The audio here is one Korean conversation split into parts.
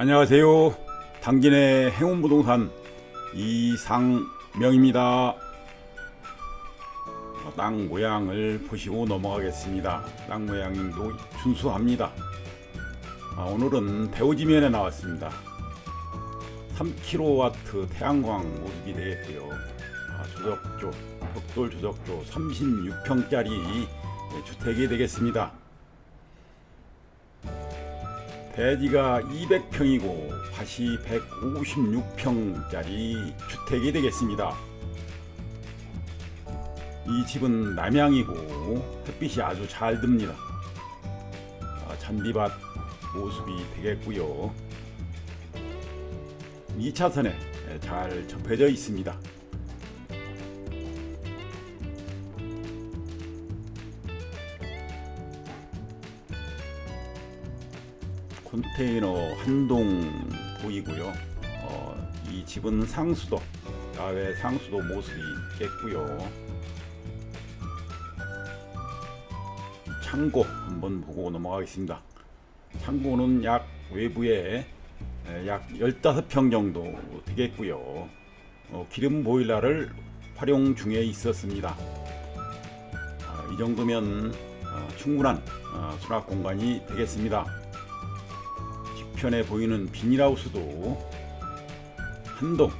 안녕하세요. 당진의 행운부동산 이상명입니다. 땅 모양을 보시고 넘어가겠습니다. 땅 모양도 준수합니다. 아, 오늘은 배우지면에 나왔습니다. 3kW 태양광 모습이 되겠고요. 아, 조적조, 벽돌 조적조 36평짜리 주택이 되겠습니다. 대지가 200평이고 밭이 156평짜리 주택이 되겠습니다. 이 집은 남향이고 햇빛이 아주 잘 듭니다. 아, 잔디밭 모습이 되겠고요. 2차선에 잘 접해져 있습니다. 컨테이너 한동 보이고요. 어, 이 집은 상수도, 야외 상수도 모습이 있겠고요. 창고 한번 보고 넘어가겠습니다. 창고는 약 외부에 에, 약 15평 정도 되겠고요. 어, 기름 보일러를 활용 중에 있었습니다. 아, 이 정도면 어, 충분한 어, 수납 공간이 되겠습니다. 뒤편에 보이는 비닐하우스도 한동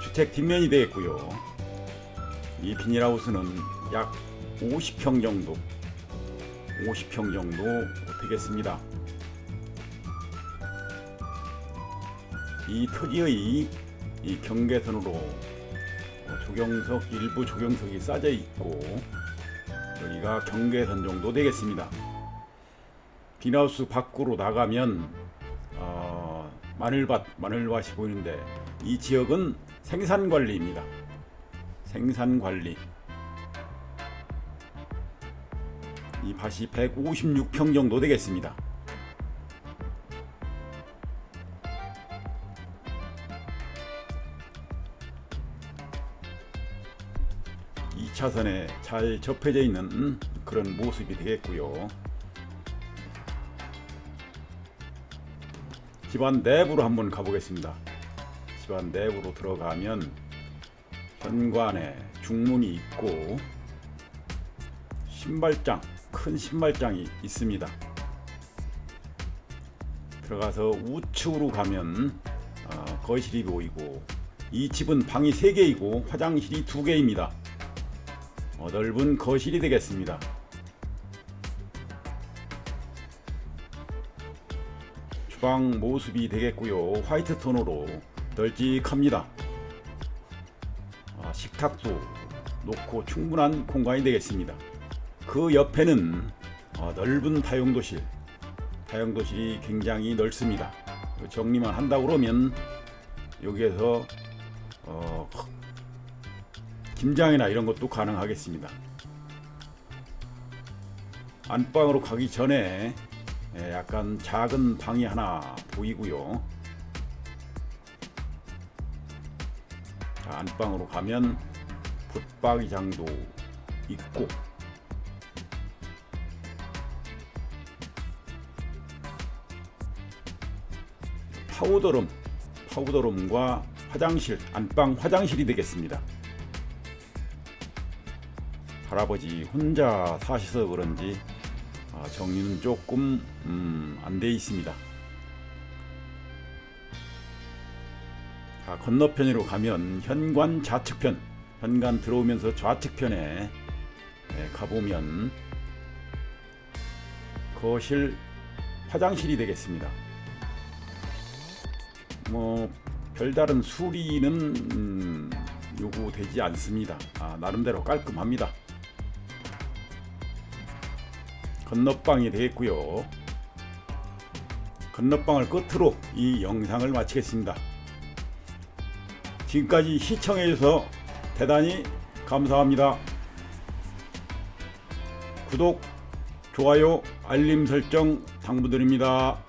주택 뒷면이 되겠고요. 이 비닐하우스는 약 50평 정도, 50평 정도 되겠습니다. 이 토지의 이 경계선으로 조경석 일부 조경석이 싸져 있고 여기가 경계선 정도 되겠습니다. 비닐하우스 밖으로 나가면 어, 마늘밭 마늘밭이 보이는데 이 지역은 생산 관리입니다. 생산 관리. 이 밭이 156평 정도 되겠습니다. 이 차선에 잘 접해져 있는 그런 모습이 되겠고요. 집안 내부로 한번 가보겠습니다. 집안 내부로 들어가면 현관에 중문이 있고 신발장, 큰 신발장이 있습니다. 들어가서 우측으로 가면 어, 거실이 보이고 이 집은 방이 3개이고 화장실이 2개입니다. 어, 넓은 거실이 되겠습니다. 주방 모습이 되겠고요. 화이트 톤으로 널찍합니다. 아, 식탁도 놓고 충분한 공간이 되겠습니다. 그 옆에는 어, 넓은 다용도실, 다용도실이 굉장히 넓습니다. 정리만 한다 그러면 여기에서 어, 김장이나 이런 것도 가능하겠습니다. 안방으로 가기 전에 예, 약간 작은 방이 하나 보이고요. 자, 안방으로 가면 붙박이장도 있고 파우더룸, 파우더룸과 화장실, 안방 화장실이 되겠습니다. 할아버지 혼자 사셔서 그런지 아, 정리는 조금 음, 안돼 있습니다. 자, 건너편으로 가면 현관 좌측편, 현관 들어오면서 좌측편에 예, 가보면 거실 화장실이 되겠습니다. 뭐 별다른 수리는 음, 요구되지 않습니다. 아, 나름대로 깔끔합니다. 건너방이 되겠고요. 건너방을 끝으로 이 영상을 마치겠습니다. 지금까지 시청해 주셔서 대단히 감사합니다. 구독, 좋아요, 알림 설정 당부드립니다.